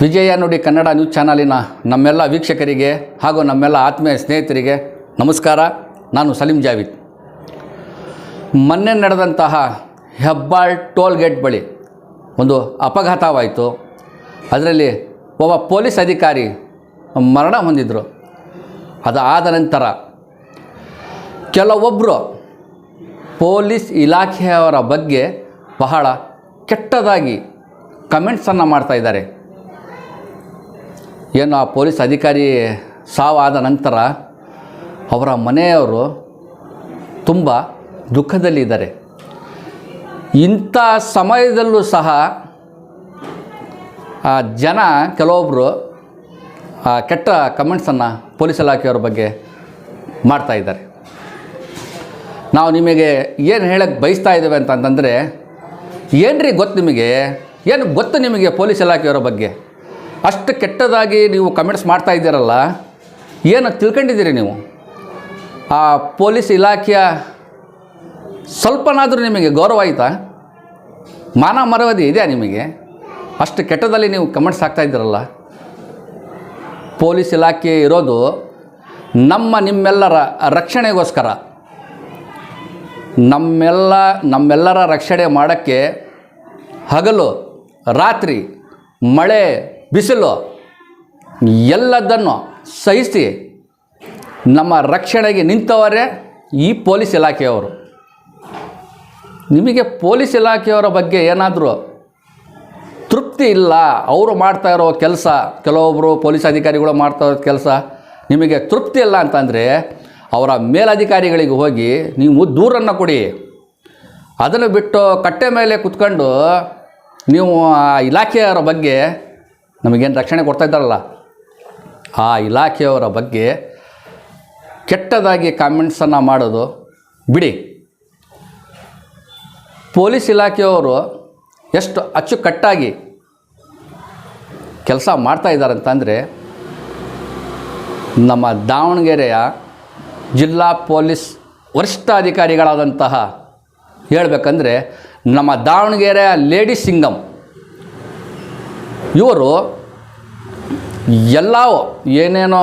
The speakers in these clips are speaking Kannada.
ವಿಜಯ ನುಡಿ ಕನ್ನಡ ನ್ಯೂಸ್ ಚಾನಲಿನ ನಮ್ಮೆಲ್ಲ ವೀಕ್ಷಕರಿಗೆ ಹಾಗೂ ನಮ್ಮೆಲ್ಲ ಆತ್ಮೀಯ ಸ್ನೇಹಿತರಿಗೆ ನಮಸ್ಕಾರ. ನಾನು ಸಲೀಂ ಜಾವಿದ್. ಮೊನ್ನೆ ನಡೆದಂತಹ ಹೆಬ್ಬಾಳ್ ಟೋಲ್ ಗೇಟ್ ಬಳಿ ಒಂದು ಅಪಘಾತವಾಯಿತು. ಅದರಲ್ಲಿ ಒಬ್ಬ ಪೊಲೀಸ್ ಅಧಿಕಾರಿ ಮರಣ ಹೊಂದಿದ್ರು. ಅದಾದ ನಂತರ ಕೆಲವೊಬ್ಬರು ಪೊಲೀಸ್ ಇಲಾಖೆಯವರ ಬಗ್ಗೆ ಬಹಳ ಕೆಟ್ಟದಾಗಿ ಕಮೆಂಟ್ಸನ್ನು ಮಾಡ್ತಾ ಇದ್ದಾರೆ. ಏನು ಆ ಪೊಲೀಸ್ ಅಧಿಕಾರಿ ಸಾವಾದ ನಂತರ ಅವರ ಮನೆಯವರು ತುಂಬ ದುಃಖದಲ್ಲಿದ್ದಾರೆ. ಇಂಥ ಸಮಯದಲ್ಲೂ ಸಹ ಆ ಜನ ಕೆಲವೊಬ್ಬರು ಕೆಟ್ಟ ಕಮೆಂಟ್ಸನ್ನು ಪೊಲೀಸ್ ಇಲಾಖೆಯವ್ರ ಬಗ್ಗೆ ಮಾಡ್ತಾಯಿದ್ದಾರೆ ನಾವು ನಿಮಗೆ ಏನು ಹೇಳಕ್ಕೆ ಬಯಸ್ತಾ ಇದ್ದೇವೆ ಅಂತಂತಂದರೆ, ಏನ್ರಿ ಗೊತ್ತು ನಿಮಗೆ? ಏನು ಗೊತ್ತು ನಿಮಗೆ ಪೊಲೀಸ್ ಇಲಾಖೆಯವರ ಬಗ್ಗೆ? ಅಷ್ಟು ಕೆಟ್ಟದಾಗಿ ನೀವು ಕಮೆಂಟ್ಸ್ ಮಾಡ್ತಾ ಇದ್ದೀರಲ್ಲ, ಏನು ತಿಳ್ಕೊಂಡಿದ್ದೀರಿ ನೀವು? ಆ ಪೊಲೀಸ್ ಇಲಾಖೆಯ ಸ್ವಲ್ಪನಾದರೂ ನಿಮಗೆ ಗೌರವ ಆಯಿತಾ? ಮಾನ ಮರವದಿ ಇದೆಯಾ ನಿಮಗೆ? ಅಷ್ಟು ಕೆಟ್ಟದಲ್ಲಿ ನೀವು ಕಮೆಂಟ್ಸ್ ಹಾಕ್ತಾ ಇದ್ದೀರಲ್ಲ? ಪೊಲೀಸ್ ಇಲಾಖೆ ಇರೋದು ನಮ್ಮ ನಿಮ್ಮೆಲ್ಲರ ರಕ್ಷಣೆಗೋಸ್ಕರ. ನಮ್ಮೆಲ್ಲ, ನಮ್ಮೆಲ್ಲರ ರಕ್ಷಣೆ ಮಾಡೋಕ್ಕೆ ಹಗಲು, ರಾತ್ರಿ, ಮಳೆ ಬಿಸಿಲು, ಎಲ್ಲದನ್ನು ಸಹಿಸಿ ನಮ್ಮ ರಕ್ಷಣೆಗೆ ನಿಂತವರೇ ಈ ಪೊಲೀಸ್ ಇಲಾಖೆಯವರು. ನಿಮಗೆ ಪೊಲೀಸ್ ಇಲಾಖೆಯವರ ಬಗ್ಗೆ ಏನಾದರೂ ತೃಪ್ತಿ ಇಲ್ಲ, ಅವರು ಮಾಡ್ತಾ ಇರೋ ಕೆಲಸ ಕೆಲವೊಬ್ಬರು ಪೊಲೀಸ್ ಅಧಿಕಾರಿಗಳು ಮಾಡ್ತಾ ಇರೋ ಕೆಲಸ ನಿಮಗೆ ತೃಪ್ತಿ ಇಲ್ಲ ಅಂತಂದರೆ ಅವರ ಮೇಲಧಿಕಾರಿಗಳಿಗೆ ಹೋಗಿ ನೀವು ದೂರನ್ನು ಕೊಡಿ. ಅದನ್ನು ಬಿಟ್ಟು ಕಟ್ಟೆ ಮೇಲೆ ಕುತ್ಕೊಂಡು ನೀವು ಆ ಇಲಾಖೆಯವರ ಬಗ್ಗೆ ನಮಗೇನು ರಕ್ಷಣೆ ಕೊಡ್ತಾ ಇದ್ದಾರಲ್ಲ ಆ ಇಲಾಖೆಯವರ ಬಗ್ಗೆ ಕೆಟ್ಟದಾಗಿ ಕಾಮೆಂಟ್ಸನ್ನು ಮಾಡೋದು ಬಿಡಿ. ಪೊಲೀಸ್ ಇಲಾಖೆಯವರು ಎಷ್ಟು ಅಚ್ಚುಕಟ್ಟಾಗಿ ಕೆಲಸ ಮಾಡ್ತಾ ಇದ್ದಾರೆ ಅಂತಂದರೆ ನಮ್ಮ ದಾವಣಗೆರೆಯ ಜಿಲ್ಲಾ ಪೊಲೀಸ್ ವರಿಷ್ಠಾಧಿಕಾರಿಗಳಾದಂತಹ ಹೇಳಬೇಕಂದ್ರೆ ನಮ್ಮ ದಾವಣಗೆರೆಯ ಲೇಡಿ ಸಿಂಗಮ್ ಇವರು ಎಲ್ಲ ಏನೇನೋ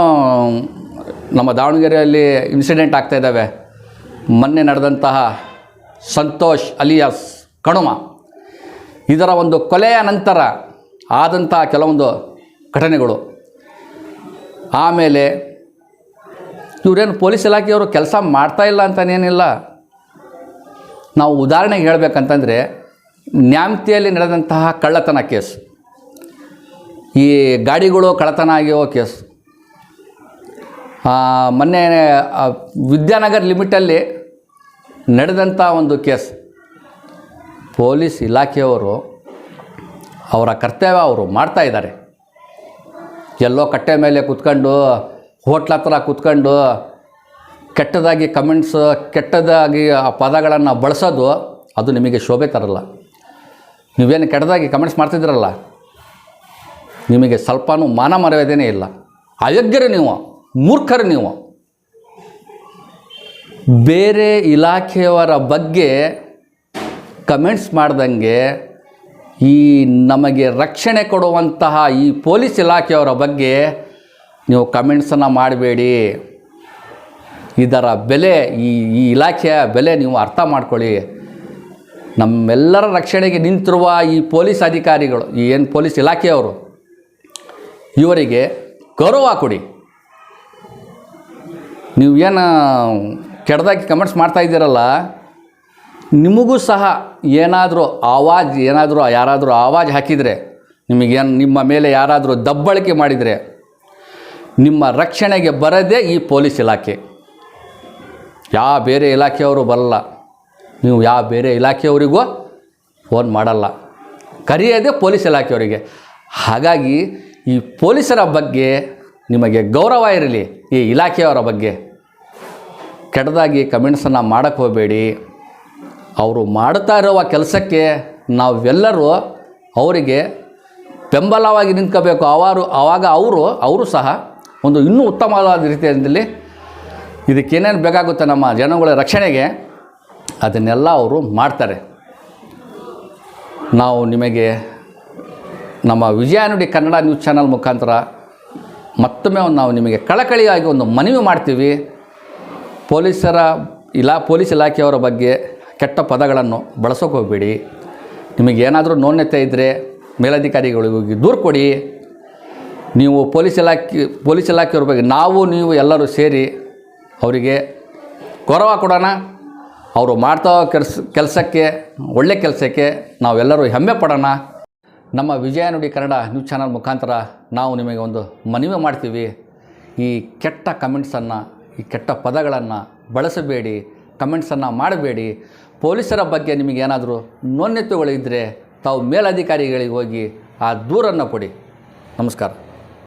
ನಮ್ಮ ದಾವಣಗೆರೆಯಲ್ಲಿ ಇನ್ಸಿಡೆಂಟ್ ಆಗ್ತಾ ಇದ್ದಾವೆ. ಮೊನ್ನೆ ನಡೆದಂತಹ ಸಂತೋಷ್ ಅಲಿಯಾಸ್ ಕಣುಮ. ಇದರ ಒಂದು ಕೊಲೆಯ ನಂತರ ಆದಂತಹ ಕೆಲವೊಂದು ಘಟನೆಗಳು. ಆಮೇಲೆ ಇವರೇನು ಪೊಲೀಸ್ ಇಲಾಖೆಯವರು ಕೆಲಸ ಮಾಡ್ತಾ ಇಲ್ಲ ಅಂತನೇನಿಲ್ಲ. ನಾವು ಉದಾಹರಣೆಗೆ ಹೇಳಬೇಕಂತಂದರೆ ನ್ಯಾಮ್ತಿಯಲ್ಲಿ ನಡೆದಂತಹ ಕಳ್ಳತನ ಕೇಸ್. ಈ ಗಾಡಿಗಳು ಕಳತನ ಆಗಿರೋ ಕೇಸ್. ಮೊನ್ನೆ ವಿದ್ಯಾನಗರ್ ಲಿಮಿಟಲ್ಲಿ ನಡೆದಂಥ ಒಂದು ಕೇಸ್. ಪೊಲೀಸ್ ಇಲಾಖೆಯವರು ಅವರ ಕರ್ತವ್ಯ ಅವರು ಮಾಡ್ತಾ ಇದ್ದಾರೆ. ಎಲ್ಲೋ ಕಟ್ಟೆ ಮೇಲೆ ಕೂತ್ಕೊಂಡು, ಹೋಟ್ಲ ಹತ್ರ ಕೂತ್ಕೊಂಡು, ಕೆಟ್ಟದಾಗಿ ಕಮೆಂಟ್ಸ್, ಕೆಟ್ಟದಾಗಿ ಆ ಪದಗಳನ್ನು ಬಳಸೋದು ಅದು ನಿಮಗೆ ಶೋಭೆ ತರಲ್ಲ. ನೀವೇನು ಕೆಟ್ಟದಾಗಿ ಕಮೆಂಟ್ಸ್ ಮಾಡ್ತಿದ್ದೀರಲ್ಲ? ನಿಮಗೆ ಸ್ವಲ್ಪನೂ ಮಾನ ಮರ್ಯಾದೆನೇ ಇಲ್ಲ. ಅಯೋಗ್ಯರು ನೀವು, ಮೂರ್ಖರು ನೀವು. ಬೇರೆ ಇಲಾಖೆಯವರ ಬಗ್ಗೆ ಕಮೆಂಟ್ಸ್ ಮಾಡ್ದಂಗೆ ಈ ನಮಗೆ ರಕ್ಷಣೆ ಕೊಡುವಂತಹ ಈ ಪೊಲೀಸ್ ಇಲಾಖೆಯವರ ಬಗ್ಗೆ ನೀವು ಕಮೆಂಟ್ಸನ್ನು ಮಾಡಬೇಡಿ. ಇದರ ಬೆಲೆ, ಈ ಈ ಇಲಾಖೆಯ ಬೆಲೆ ನೀವು ಅರ್ಥ ಮಾಡ್ಕೊಳ್ಳಿ. ನಮ್ಮೆಲ್ಲರ ರಕ್ಷಣೆಗೆ ನಿಂತಿರುವ ಈ ಪೊಲೀಸ್ ಅಧಿಕಾರಿಗಳು, ಈ ಏನು ಪೊಲೀಸ್ ಇಲಾಖೆಯವರು ಇವರಿಗೆ ಗೌರವ ಕೊಡಿ. ನೀವು ಏನು ಕೆಡ್ದಾಗಿ ಕಮೆಂಟ್ಸ್ ಮಾಡ್ತಾ ಇದ್ದೀರಲ್ಲ, ನಿಮಗೂ ಸಹ ಏನಾದರೂ ಆವಾಜ್, ಏನಾದರೂ ಯಾರಾದರೂ ಆವಾಜ್ ಹಾಕಿದರೆ, ನಿಮಗೇನು ನಿಮ್ಮ ಮೇಲೆ ಯಾರಾದರೂ ದಬ್ಬಳಿಕೆ ಮಾಡಿದರೆ, ನಿಮ್ಮ ರಕ್ಷಣೆಗೆ ಬರದೇ ಈ ಪೊಲೀಸ್ ಇಲಾಖೆ. ಯಾವ ಬೇರೆ ಇಲಾಖೆಯವರು ಬರಲ್ಲ. ನೀವು ಯಾವ ಬೇರೆ ಇಲಾಖೆಯವರಿಗೂ ಫೋನ್ ಮಾಡಲ್ಲ. ಕರೆಯೋದೇ ಪೊಲೀಸ್ ಇಲಾಖೆಯವರಿಗೆ. ಹಾಗಾಗಿ ಈ ಪೊಲೀಸರ ಬಗ್ಗೆ ನಿಮಗೆ ಗೌರವ ಇರಲಿ, ಈ ಇಲಾಖೆಯವರ ಬಗ್ಗೆ. ಕೆಟ್ಟದಾಗಿ ಕಮೆಂಟ್ಸನ್ನು ಮಾಡೋಕ್ಕೆ ಹೋಗಬೇಡಿ. ಅವರು ಮಾಡ್ತಾ ಇರುವ ಕೆಲಸಕ್ಕೆ ನಾವೆಲ್ಲರೂ ಅವರಿಗೆ ಬೆಂಬಲವಾಗಿ ನಿಂತ್ಕೋಬೇಕು. ಅವರು ಆವಾಗ ಅವರು ಅವರು ಸಹ ಒಂದು ಇನ್ನೂ ಉತ್ತಮವಾದ ರೀತಿಯಲ್ಲಿ ಇದಕ್ಕೇನೇನು ಬೇಕಾಗುತ್ತೆ ನಮ್ಮ ಜನಗಳ ರಕ್ಷಣೆಗೆ ಅದನ್ನೆಲ್ಲ ಅವರು ಮಾಡ್ತಾರೆ. ನಾವು ನಿಮಗೆ ನಮ್ಮ ವಿಜಯಾನುಡಿ ಕನ್ನಡ ನ್ಯೂಸ್ ಚಾನಲ್ ಮುಖಾಂತರ ಮತ್ತೊಮ್ಮೆ ನಾವು ನಿಮಗೆ ಕಳಕಳಿಯಾಗಿ ಒಂದು ಮನವಿ ಮಾಡ್ತೀವಿ. ಪೊಲೀಸರ ಇಲಾ, ಪೊಲೀಸ್ ಇಲಾಖೆಯವರ ಬಗ್ಗೆ ಕೆಟ್ಟ ಪದಗಳನ್ನು ಬಳಸೋಕೆ ಹೋಗಬೇಡಿ. ನಿಮಗೇನಾದರೂ ನೋನ್ಯತೆ ಇದ್ದರೆ ಮೇಲಧಿಕಾರಿಗಳಿಗೋಗಿ ದೂರು ಕೊಡಿ. ನೀವು ಪೊಲೀಸ್ ಇಲಾಖೆ, ಪೊಲೀಸ್ ಇಲಾಖೆಯವ್ರ ಬಗ್ಗೆ ನಾವು, ನೀವು ಎಲ್ಲರೂ ಸೇರಿ ಅವರಿಗೆ ಗೌರವ ಕೊಡೋಣ. ಅವರು ಮಾಡ್ತಾ ಕೆಲಸ, ಕೆಲಸಕ್ಕೆ, ಒಳ್ಳೆ ಕೆಲಸಕ್ಕೆ ನಾವೆಲ್ಲರೂ ಹೆಮ್ಮೆ ಪಡೋಣ. ನಮ್ಮ ವಿಜಯ ನುಡಿ ಕನ್ನಡ ನ್ಯೂಸ್ ಚಾನಲ್ ಮುಖಾಂತರ ನಾವು ನಿಮಗೆ ಒಂದು ಮನವಿ ಮಾಡ್ತೀವಿ. ಈ ಕೆಟ್ಟ ಕಮೆಂಟ್ಸನ್ನು ಈ ಕೆಟ್ಟ ಪದಗಳನ್ನು ಬಳಸಬೇಡಿ ಕಮೆಂಟ್ಸನ್ನು ಮಾಡಬೇಡಿ. ಪೊಲೀಸರ ಬಗ್ಗೆ ನಿಮಗೇನಾದರೂ ನೋನ್ಯತೆಗಳಿದ್ದರೆ ತಾವು ಮೇಲಧಿಕಾರಿಗಳಿಗೆ ಹೋಗಿ ಆ ದೂರನ್ನು ಕೊಡಿ. ನಮಸ್ಕಾರ.